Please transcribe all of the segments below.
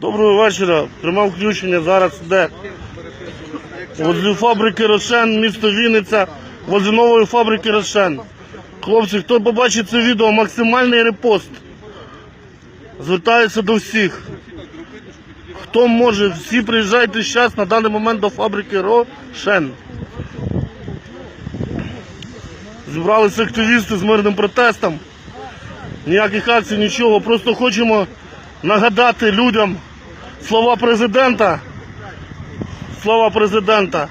Доброго вечора. Пряме включення зараз йде. Возле фабрики Рошен, місто Вінниця, возле нової фабрики Рошен. Хлопці, хто побачить це відео, максимальний репост. Звертаюся до всіх. Хто може, всі приїжджайте зараз на даний момент до фабрики Рошен. Зібралися активісти з мирним протестом. Ніяких акцій, нічого. Просто хочемо нагадати людям слова президента. Слова президента.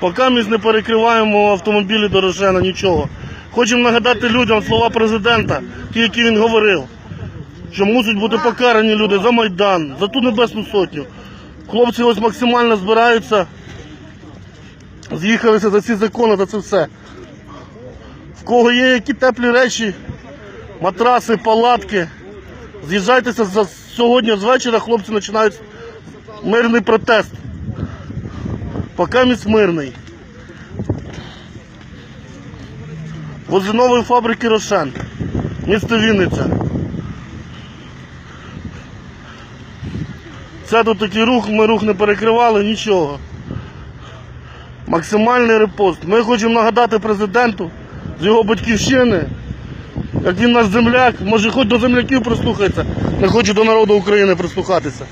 Поки ми не перекриваємо автомобілі до Рошена, нічого. Хочемо нагадати людям слова президента, ті, які він говорив, що мусять бути покарані люди за Майдан, за ту Небесну Сотню. Хлопці ось максимально збираються, з'їхалися за ці закони, за це все. В кого є які теплі речі, матраси, палатки. З'їжджайтеся за сьогодні з вечора, хлопці починають мирний протест. Поки міць мирний. Возле нової фабрики Рошен. Місто Вінниця. Це тут такий рух, ми рух не перекривали, нічого. Максимальний репост. Ми хочемо нагадати президенту з його батьківщини, як він наш земляк, може хоч до земляків прислухається, не хоче до народу України прислухатися.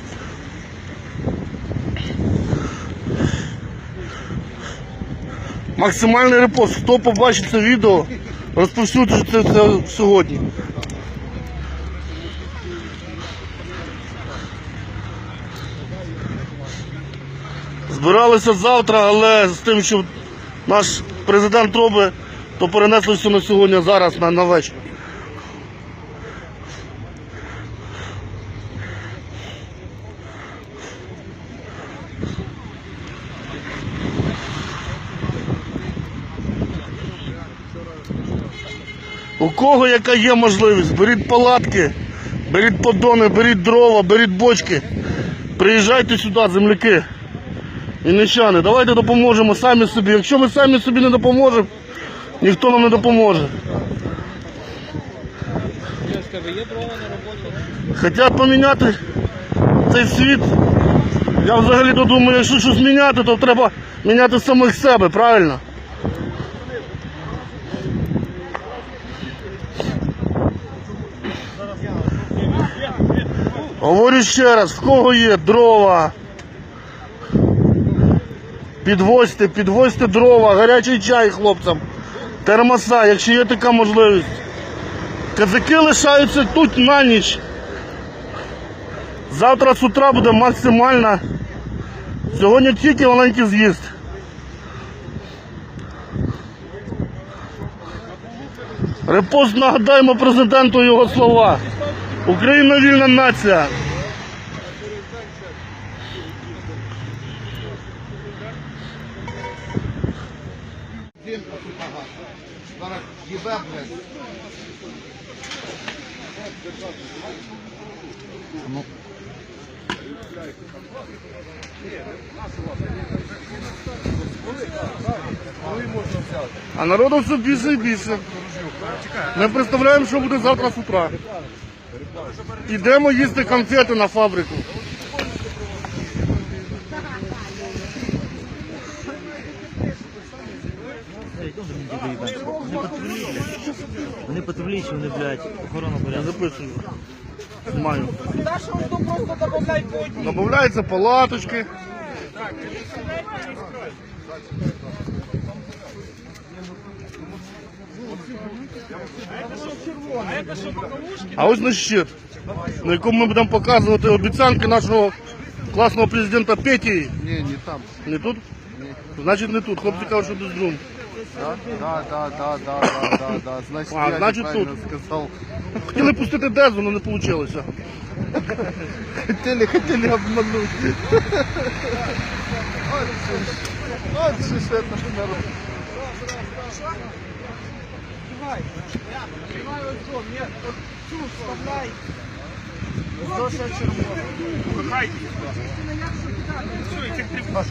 Максимальний репост. Хто побачить це відео, розповсюджуйте це, сьогодні. Збиралися завтра, але з тим, що наш президент робить, то перенеслося на сьогодні, зараз, на, на вечір. У кого яка є можливість, беріть палатки, беріть подони, беріть дрова, беріть бочки. Приїжджайте сюди, земляки. Вінничани, давайте допоможемо самі собі. Якщо ми самі собі не допоможемо, ніхто нам не допоможе. Хотять поміняти цей світ. Я взагалі то думаю, якщо щось міняти, то треба міняти самих себе, правильно? Говорю ще раз, в кого є дрова. Підвозьте, підвозьте дрова, гарячий чай хлопцям, термоса, якщо є така можливість. Казаки лишаються тут на ніч. Завтра з утра буде максимальна. Сьогодні тільки маленький з'їзд. Репост нагадаємо президенту його слова. Україна вільна нація. Зараз їбе, блядь. А народу все більше і більше. Ми представляємо, що буде завтра з утра. Ідемо їсти конфети на фабрику. Вони патрулі, чи вони, блядь, охорону Я порядку. записую. Знімаю. Дальше он то просто добавляй по одній. Добавляються палаточки. А ось наш щит, на якому ми будемо показувати обіцянки нашого класного президента Петі. Ні, не там. Не тут? Значить не тут. Хлопці кажуть, що десь друг. Да, да, да, да, да, да, да, да. Значить, А, я неправильно тут. сказав. Хотіли пустити дезу, але не вийшло. Хотіли, хотіли обмануть. От же ж. Это народ. Давай. Давай ось до, ні, от цю вставляй. Ось їх. ще червоно.